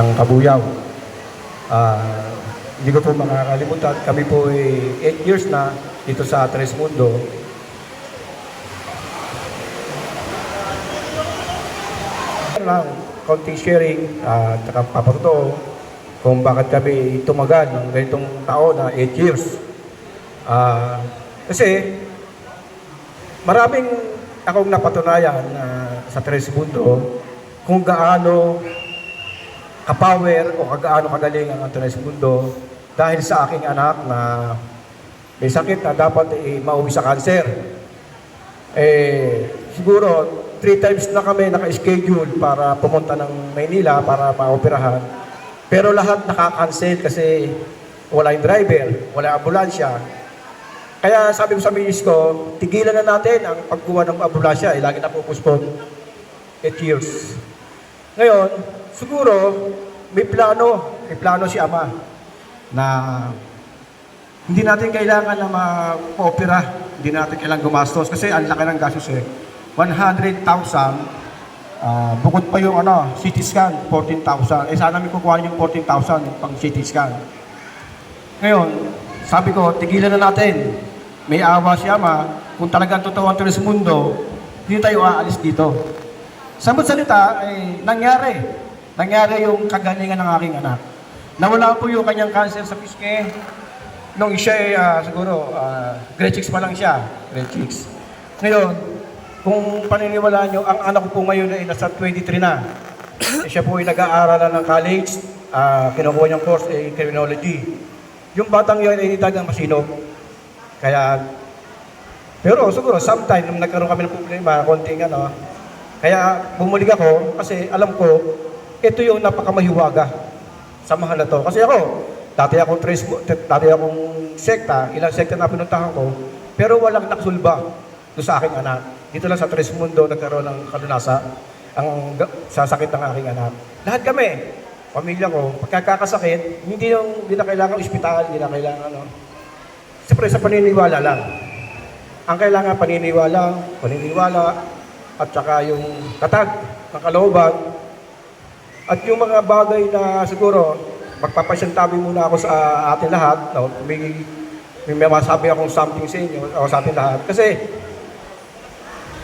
ng Kabuyaw. Ah, hindi ko po makakalimutan. Kami po ay 8 years na dito sa Tres Mundo. lang, konting sharing at uh, papatuto kung bakit kami tumagal ng ganitong taon na 8 years. Ah, kasi maraming akong napatunayan na sa Tres Mundo kung gaano kapower o kagaano kagaling ang Tres Mundo dahil sa aking anak na may sakit na dapat eh, mauwi sa cancer. Eh, siguro, three times na kami naka-schedule para pumunta ng Maynila para maoperahan. Pero lahat naka-cancel kasi wala yung driver, wala ambulansya. Kaya sabi ko sa misis ko, tigilan na natin ang pagkuha ng ambulansya. Eh, lagi na pupuspon. 8 years. Ngayon, siguro, may plano, may plano si Ama na hindi natin kailangan na ma-opera, hindi natin kailangan gumastos kasi ang laki ng gastos eh. 100,000, ah, bukod pa yung ano, CT scan, 14,000. Eh sana may kukuha yung 14,000 yung pang CT scan. Ngayon, sabi ko, tigilan na natin. May awa si Ama, kung talagang totoo ang tulis mundo, hindi tayo aalis dito. Sa salita, ay nangyari. Nangyari yung kagalingan ng aking anak. Nawala po yung kanyang cancer sa piske. Nung siya ay ah, siguro, uh, grade 6 pa lang siya. Grade 6. Ngayon, kung paniniwalaan nyo, ang anak ko po ngayon ay nasa 23 na. Eh, siya po ay nag-aaral na ng college. ah kinukuha niyang course ay criminology. Yung batang yun ay tagang masinog. Kaya, pero siguro sometime nung nagkaroon kami ng problema, konting ano, kaya bumalik ako kasi alam ko, ito yung napakamahiwaga sa mahal na to. Kasi ako, dati akong tres, dati akong sekta, ilang sekta na pinuntahan ko, pero walang naksulba doon sa aking anak. Dito lang sa Tres Mundo nagkaroon ng kadunasa ang sa sakit ng aking anak. Lahat kami, pamilya ko, pagkakasakit, hindi yung hindi na kailangan ospital, hindi na kailangan ano. Siyempre sa paniniwala lang. Ang kailangan paniniwala, paniniwala, at saka yung katag ng kalooban, at yung mga bagay na siguro, magpapasyantabi muna ako sa atin lahat, no? may, may masabi akong something sa inyo, o sa atin lahat. Kasi,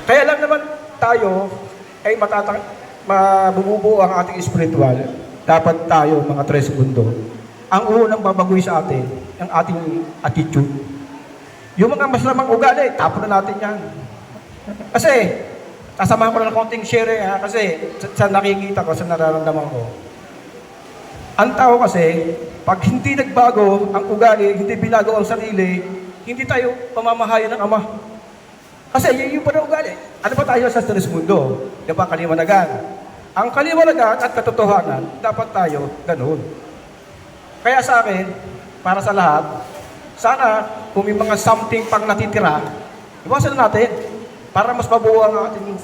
kaya lang naman tayo ay matatang, mabubuo ang ating spiritual. Dapat tayo, mga tres mundo, ang unang babagoy sa atin, ang ating attitude. Yung mga masamang ugali, tapon na natin yan. Kasi, kasamahan ko na ng konting share ha, kasi sa, sa nakikita ko, sa nararamdaman ko. Ang tao kasi, pag hindi nagbago ang ugali, hindi binago ang sarili, hindi tayo pamamahayan ng Ama. Kasi yun yung parang ugali. Ano ba tayo sa stress mundo? Di kaliwanagan? Ang kaliwanagan at katotohanan, dapat tayo ganun. Kaya sa akin, para sa lahat, sana kung may mga something pang natitira, iwasan na natin para mas mabuo ang ating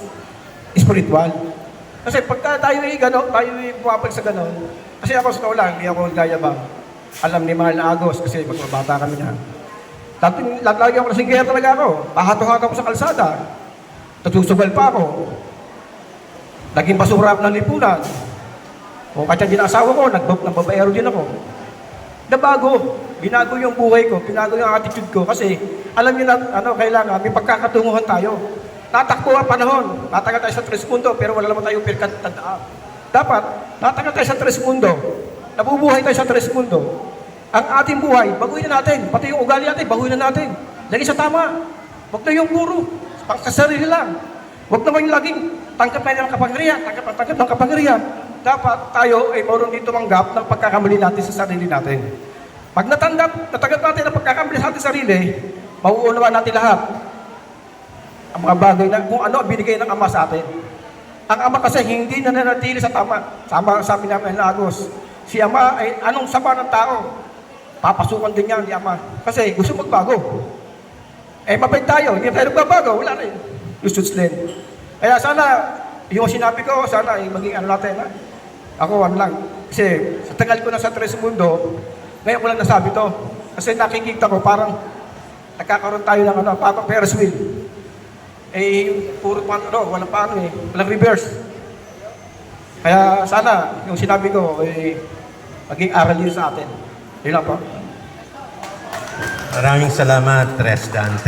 spiritual. Kasi pagka tayo ay gano'n, tayo ay pumapag sa gano'n, kasi ako sa kaulang, hindi ako nagayabang. Alam ni Mahal Agos, kasi magbabata kami na. Dati, lagi ako nasinggaya talaga ako. Pahato-hato ako sa kalsada. Nagsusugal pa ako. Naging basura ng lipunan. O katya din asawa ko, nagbab nagbabayero din ako. Nabago. Binago yung buhay ko, binago yung attitude ko. Kasi alam niyo na, ano, kailangan, may pagkakatunguhan tayo. Tatakbo ang panahon. Tatagal tayo sa tres mundo, pero wala naman tayong pirkatandaan. Dapat, tatagal tayo sa tres mundo. Nabubuhay tayo sa tres mundo. Ang ating buhay, baguhin na natin. Pati yung ugali natin, baguhin na natin. Lagi sa tama. Huwag na yung puro. Pangkasarili lang. Huwag naman yung laging tangkap na ng kapangyarihan, tangkap ang tangkap ng kapangyarihan. Dapat tayo ay marunong dito manggap ng pagkakamali natin sa sarili natin. Pag natanggap, natanggap natin ang pagkakamali sa ating sarili, mauunawaan natin lahat ang mga bagay na kung ano binigay ng Ama sa atin. Ang Ama kasi hindi na nanatili sa tama. Sama ang sabi namin na. Si Ama ay anong sama ng tao? Papasukan din niya ni Ama. Kasi gusto magbago. Eh, mabait tayo. Hindi tayo nagbabago. Wala rin. Useless din. Kaya sana, yung sinabi ko, sana ay maging ano natin, ha? Ako, ano lang. Kasi sa tagal ko na sa Tres Mundo, ngayon ko lang nasabi to. Kasi nakikita ko parang nagkakaroon tayo ng ano, parang Ferris wheel. Eh, puro pa ano, walang paano eh. Walang reverse. Kaya sana, yung sinabi ko, eh, maging aral din sa atin. Yun lang po. Maraming salamat, Tres Dante.